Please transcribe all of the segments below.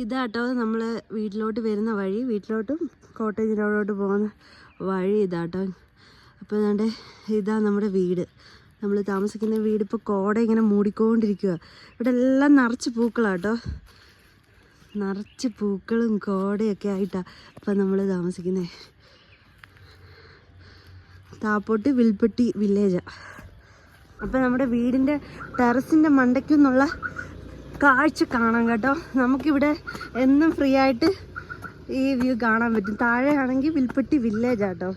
ഇതാട്ടോ നമ്മൾ വീട്ടിലോട്ട് വരുന്ന വഴി. വീട്ടിലോട്ടും കോട്ടേജ് റോഡിലോട്ട് പോകുന്ന വഴി ഇതാട്ടോ. അപ്പോൾ ഏതാണ്ട് ഇതാ നമ്മുടെ വീട്. നമ്മൾ താമസിക്കുന്ന വീട് ഇപ്പോൾ കോട ഇങ്ങനെ മൂടിക്കൊണ്ടിരിക്കുക ഇവിടെ എല്ലാം നിറച്ച് പൂക്കളാട്ടോ. നിറച്ച് പൂക്കളും കോടയൊക്കെ ആയിട്ടാണ് ഇപ്പം നമ്മൾ താമസിക്കുന്നത് താപ്പോട്ട് വിൽപ്പെട്ടി വില്ലേജാണ് അപ്പം നമ്മുടെ വീടിന്റെ ടെറസിന്റെ മണ്ടയ്ക്കു നിന്നുള്ള കാഴ്ച കാണാം കേട്ടോ. നമുക്കിവിടെ എന്നും ഫ്രീ ആയിട്ട് ഈ വ്യൂ കാണാൻ പറ്റും. താഴെയാണെങ്കിൽ വിൽപ്പെട്ടി വില്ലേജ് ആട്ടോ.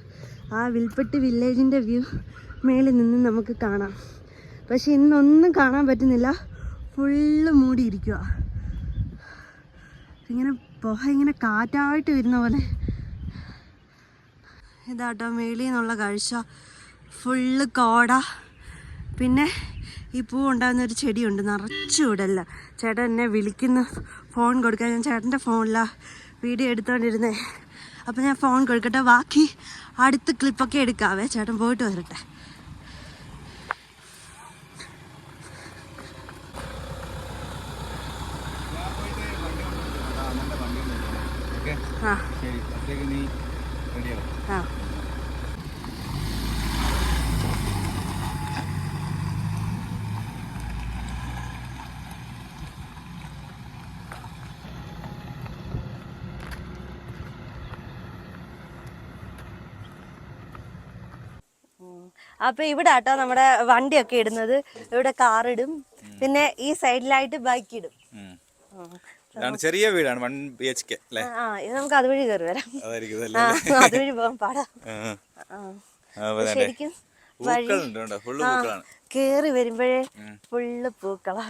ആ വിൽപ്പെട്ടി വില്ലേജിന്റെ വ്യൂ മേളിൽ നിന്ന് നമുക്ക് കാണാം. പക്ഷെ ഇന്നൊന്നും കാണാൻ പറ്റുന്നില്ല. ഫുള്ള് മൂടിയിരിക്കുക ഇങ്ങനെ പുക ഇങ്ങനെ കാറ്റായിട്ട് വരുന്ന പോലെ. ഇതാട്ടോ മേളിൽ നിന്നുള്ള കാഴ്ച. ഫുള്ള് കോട. പിന്നെ ഈ പൂ ഉണ്ടാകുന്ന ഒരു ചെടിയുണ്ട് നിറച്ചു ഇവിടെല്ല ചേട്ടൻ എന്നെ വിളിക്കുന്ന. ഫോൺ കൊടുക്കാൻ. ഞാൻ ചേട്ടന്റെ ഫോണിലാണ് വീഡിയോ എടുത്തോണ്ടിരുന്നേ. അപ്പം ഞാൻ ഫോൺ കൊടുക്കട്ടെ. ബാക്കി അടുത്ത ക്ലിപ്പൊക്കെ എടുക്കാവേ. ചേട്ടൻ പോയിട്ട് വരട്ടെ. ആ ശരി നീ റെഡിയാവും ആ. അപ്പൊ ഇവിടെ ആട്ടോ നമ്മുടെ വണ്ടിയൊക്കെ ഇടുന്നത്. ഇവിടെ കാർ ഇടും. പിന്നെ ഈ സൈഡിലായിട്ട് ബൈക്ക് ഇടും. ചെറിയ വീടാണ് വൺ ബി എച്ച് കെ ആ ഇത് നമുക്ക് അതുവഴി കയറി വരാം. അതുവഴി പോകാൻ പാടാ. ശരിക്കും കേറി വരുമ്പോഴേ ഫുള്ള് പൂക്കളാ.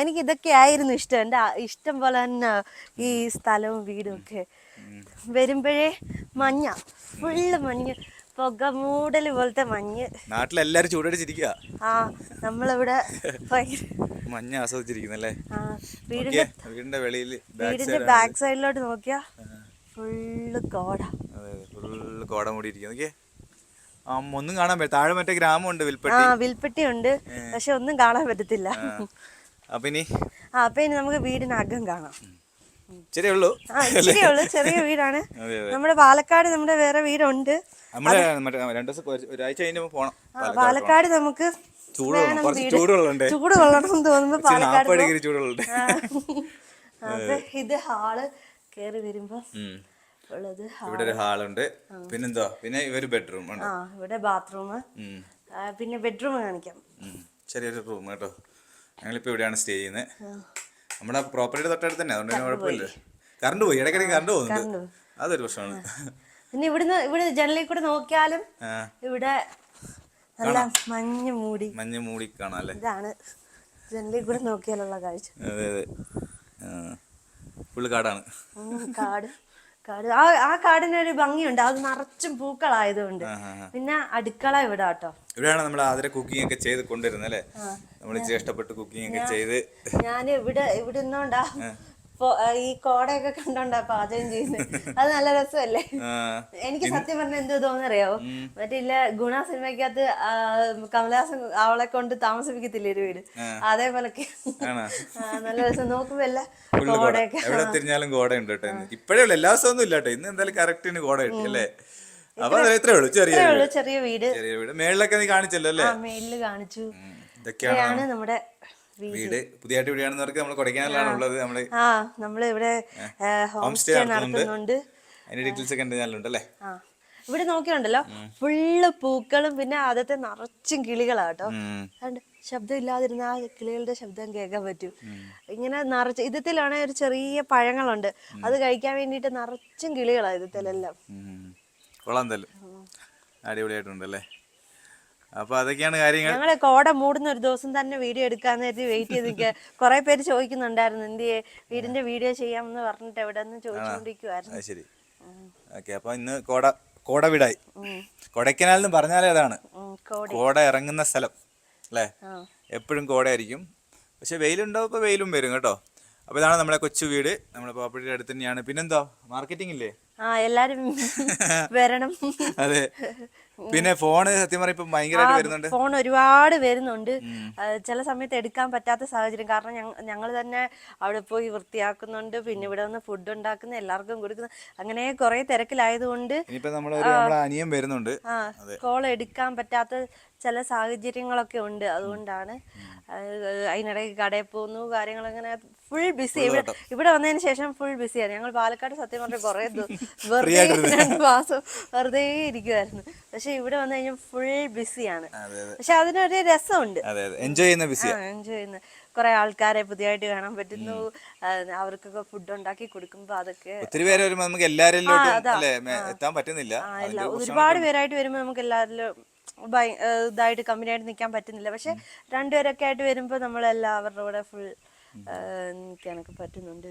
എനിക്ക് ഇതൊക്കെ ആയിരുന്നു ഇഷ്ടം. എന്റെ ഇഷ്ടം പോലെ തന്നെ ഈ സ്ഥലവും വീടും ഒക്കെ. വരുമ്പോഴേ മഞ്ഞ ഫുള്ള് മഞ്ഞ്. പുക മൂടൽ പോലത്തെ മഞ്ഞ്. നാട്ടിലെല്ലാരും ചൂടടിച്ചിരിക്കുക ആ നമ്മളിവിടെ മഞ്ഞ് ആസ്വദിച്ചിരിക്കുന്നല്ലേ? വീടിന്റെ വീടിന്റെ വെളിയിൽ വീടിന്റെ ബാക്ക് സൈഡിലോട്ട് നോക്കിയാ ഫുള്ള് കോട. ഫുള്ള് കോട മൂടിയിരിക്കുന്നു. ഒന്നും കാണാൻ പറ്റും താഴെ മറ്റേ ഗ്രാമമുണ്ട് ആ വിൽപ്പട്ടി വിൽപ്പെട്ടി ഉണ്ട് പക്ഷെ ഒന്നും കാണാൻ പറ്റത്തില്ല. അപ്പൊ ഇനി? ആ അപ്പൊ ഇനി നമുക്ക് വീടിനകം കാണാം. ശരിയേ ഉള്ളൂ ചെറിയ വീടാണ്. നമ്മുടെ പാലക്കാട് നമ്മുടെ വേറെ വീടുണ്ട്. പാലക്കാട് നമുക്ക് ചൂട് കൊള്ളണം. ചൂട് കൊള്ളണ്ടേ? ചൂട് കൊള്ളണം എന്ന് തോന്നുമ്പോ പാലക്കാട് ഇത് ഹാൾ കേറി വരുമ്പോ ഇവിടെ ഒരു ഹാളുണ്ട്. പിന്നെന്താ പിന്നെ ഇവർ ബെഡ്റൂം ഉണ്ട്. ആ ഇവിടെ ബാത്റൂം പിന്നെ ബെഡ്റൂം കാണിക്കാം. ചെറിയൊരു റൂം കേട്ടോ. ഞങ്ങളിപ്പോ ഇവിടെയാണ് സ്റ്റേ ചെയ്യുന്നത് നമ്മുടെ പ്രോപ്പർട്ടിയുടെ തൊട്ടടുത്ത് തന്നെ. അതുകൊണ്ട് കുഴപ്പമില്ല. കറണ്ട് പോയി. ഇടയ്ക്കിടയ്ക്ക് കറണ്ട് പോകുന്നുണ്ട്. അതൊരു പ്രശ്നമാണ്. പിന്നെ ഇവിടുന്ന് ഇവിടെ ജനലിൽ കൂടെ നോക്കിയാലും ഇവിടെ നല്ല മഞ്ഞ് മൂടി. മഞ്ഞ് മൂടി കാണാം അല്ലേ? ഇതാണ് ജനലിൽ കൂടെ നോക്കിയാലുള്ള കാഴ്ച. അതെ അതെ. ഫുള്ള് കാടാണ്. കാട്. കാട്. ആ ആ കാടിനൊരു ഭംഗിയുണ്ട്. അത് നിറച്ചും പൂക്കളായതുകൊണ്ട്. പിന്നെ അടുക്കള ഇവിടെ കേട്ടോ ഇവിടെയാണ് നമ്മൾ ആതിര കുക്കിംഗ് ഒക്കെ ചെയ്ത് കൊണ്ടുവരുന്നത് അല്ലേ? നമ്മൾ ഇഷ്ടപ്പെട്ട് കുക്കിംഗ് ഒക്കെ ചെയ്ത്. ഞാൻ ഇവിടെ ഇവിടെ നിന്നോണ്ടാ ഈ കോടയൊക്കെ കണ്ടോണ്ടാ പാചകം ചെയ്യുന്നത് അത് നല്ല രസമല്ലേ? എനിക്ക് സത്യം പറഞ്ഞ എന്തോ തോന്നറിയാവോ മറ്റേ ഇല്ല ഗുണ സിനിമയ്ക്കകത്ത് ആ, കമലഹാസൻ അവളെ കൊണ്ട് താമസിപ്പിക്കത്തില്ല ഒരു വീട്? അതേപോലൊക്കെ? നല്ല രസം. നോക്കുമ്പോ എല്ലാം കോടയൊക്കെ. എവിടെ തിരിഞ്ഞാലും കോടയുണ്ട് കേട്ടോ. ഇപ്പഴേ ഉള്ളു. എല്ലാ ദിവസവും ഒന്നും ഇല്ല കേട്ടോ. ഇന്ന് എന്തായാലും കറക്റ്റിന് കോട കിട്ടി അല്ലേ? അപ്പൊ അത് ഇത്രേ ഉള്ളൂ. ചെറിയ വീട്. ചെറിയ വീട്. ചെറിയ വീട്. മേളിലൊക്കെ നീ കാണിച്ചല്ലോ അല്ലേ? മേളിൽ കാണിച്ചു. ഇതൊക്കെയാണ് നമ്മുടെ വീട് പുതിയതായിട്ട് വീടാണെന്നവർക്ക് നമ്മൾ കൊടൈക്കനാലിലാണ് ഉള്ളത്. നമ്മൾ ആ നമ്മൾ ഇവിടെ ഹോം സ്റ്റേ നടത്തുന്നുണ്ട്. അതിന്റെ ഡീറ്റെയിൽസ് ഒക്കെ ഉണ്ട് അല്ലേ ഇവിടെ നോക്കിയുണ്ടല്ലോ ഫുള്ള് പൂക്കളും പിന്നെ ആദ്യത്തെ നിറച്ചും കിളികളാട്ടോ. അതുകൊണ്ട് ശബ്ദം ഇല്ലാതിരുന്ന ആ കിളികളുടെ ശബ്ദം കേൾക്കാൻ പറ്റും. ഇങ്ങനെ നിറച്ച് ഇതത്തിലാണെങ്കിൽ ഒരു ചെറിയ പഴങ്ങളുണ്ട്. അത് കഴിക്കാൻ വേണ്ടിയിട്ട് നിറച്ചും കിളികളാണ് ഇതത്തിലെല്ലാം ഉം. കൊള്ളാം എന്തായാലും അടിപൊളിയായിട്ടുണ്ട് അല്ലേ അപ്പൊ അതൊക്കെയാണ് കാര്യങ്ങൾ. ഞങ്ങൾ കോട മൂടുന്ന ഒരു ദിവസം തന്നെ വീഡിയോ എടുക്കാന്ന് കരുതി വെയിറ്റ് ചെയ്ത് നിൽക്കുക. കുറെ പേര് ചോദിക്കുന്നുണ്ടായിരുന്നു എന്തിയെ? വീടിന്റെ വീഡിയോ ചെയ്യാമെന്ന് പറഞ്ഞിട്ട് എവിടെ നിന്ന് ചോദിച്ചുകൊണ്ടിരിക്കുവായിരുന്നു. അത് ശരി. ഓക്കെ അപ്പൊ ഇന്ന് കോട കോട വീടായി. കൊടൈക്കനാൽ എന്ന് പറഞ്ഞാലേ അതാണ് കോടി. ഇറങ്ങുന്ന സ്ഥലം അല്ലേ? എപ്പോഴും കോടയായിരിക്കും. പക്ഷെ വെയിലുണ്ടാവും ഇപ്പൊ വെയിലും വരും കേട്ടോ. അപ്പൊ ഇതാണ് നമ്മുടെ കൊച്ചു വീട്. നമ്മുടെ പ്രോപ്പർട്ടിയുടെ അടുത്ത് തന്നെയാണ്. പിന്നെന്തോ? മാർക്കറ്റിംഗ് ഇല്ലേ? ആ എല്ലാരും വരണം. അതെ. പിന്നെ ഫോണ് സത്യം പറയും ഇപ്പൊ ഭയങ്കരമായിട്ട് വരുന്നുണ്ട്. ഫോൺ ഒരുപാട് വരുന്നുണ്ട്. ചില സമയത്ത് എടുക്കാൻ പറ്റാത്ത സാഹചര്യം. കാരണം ഞങ്ങൾ തന്നെ അവിടെ പോയി വൃത്തിയാക്കുന്നുണ്ട്. പിന്നെ ഇവിടെ വന്ന് ഫുഡ് ഉണ്ടാക്കുന്ന എല്ലാവർക്കും കൊടുക്കുന്നു അങ്ങനെ കുറെ തിരക്കിലായതുകൊണ്ട് അനിയൻ വരുന്നുണ്ട്. കോൾ എടുക്കാൻ പറ്റാത്ത ചില സാഹചര്യങ്ങളൊക്കെ ഉണ്ട്. അതുകൊണ്ടാണ് അത് അതിനിടയ്ക്ക് കടയിൽ പോകുന്നു കാര്യങ്ങൾ അങ്ങനെ ഫുൾ ബിസി ഇവിടെ ഇവിടെ വന്നതിന് ശേഷം ഫുൾ ബിസിയാണ് ഞങ്ങൾ പാലക്കാട് സത്യം പറഞ്ഞ കുറെ വെറുതെ രണ്ട് മാസം വെറുതെ ഇരിക്കുമായിരുന്നു പക്ഷെ ഇവിടെ വന്നു കഴിഞ്ഞാൽ ഫുൾ ബിസിയാണ് പക്ഷെ അതിനൊരു രസമുണ്ട്. എൻജോയ് ചെയ്യുന്ന എൻജോയ് ചെയ്യുന്ന കുറെ ആൾക്കാരെ പുതിയതായിട്ട് കാണാൻ പറ്റുന്നു. അവർക്കൊക്കെ ഫുഡ് ഉണ്ടാക്കി കൊടുക്കുമ്പോ അതൊക്കെ ഒത്തിരി പേര് വരുമ്പോ നമുക്ക് എല്ലാരും എത്താൻ പറ്റുന്നില്ല. ഒരുപാട് പേരായിട്ട് വരുമ്പോ നമുക്ക് എല്ലാവരിലും ഏ, ഇതായിട്ട് കമ്പനി ആയിട്ട് നിൽക്കാൻ പറ്റുന്നില്ല. പക്ഷെ രണ്ടുപേരൊക്കെ ആയിട്ട് വരുമ്പോൾ നമ്മളെല്ലാവരുടെ കൂടെ ഫുൾ നിൽക്കാനൊക്കെ പറ്റുന്നുണ്ട്.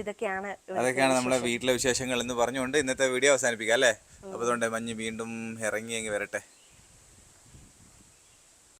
ഇതൊക്കെയാണ് അതൊക്കെയാണ് നമ്മുടെ വീട്ടിലെ വിശേഷങ്ങൾ എന്ന് പറഞ്ഞുകൊണ്ട് ഇന്നത്തെ വീഡിയോ അവസാനിപ്പിക്കാം അല്ലേ? അപ്പൊ അതുകൊണ്ട് മഞ്ഞ് വീണ്ടും ഇറങ്ങി അങ്ങ് വരട്ടെ.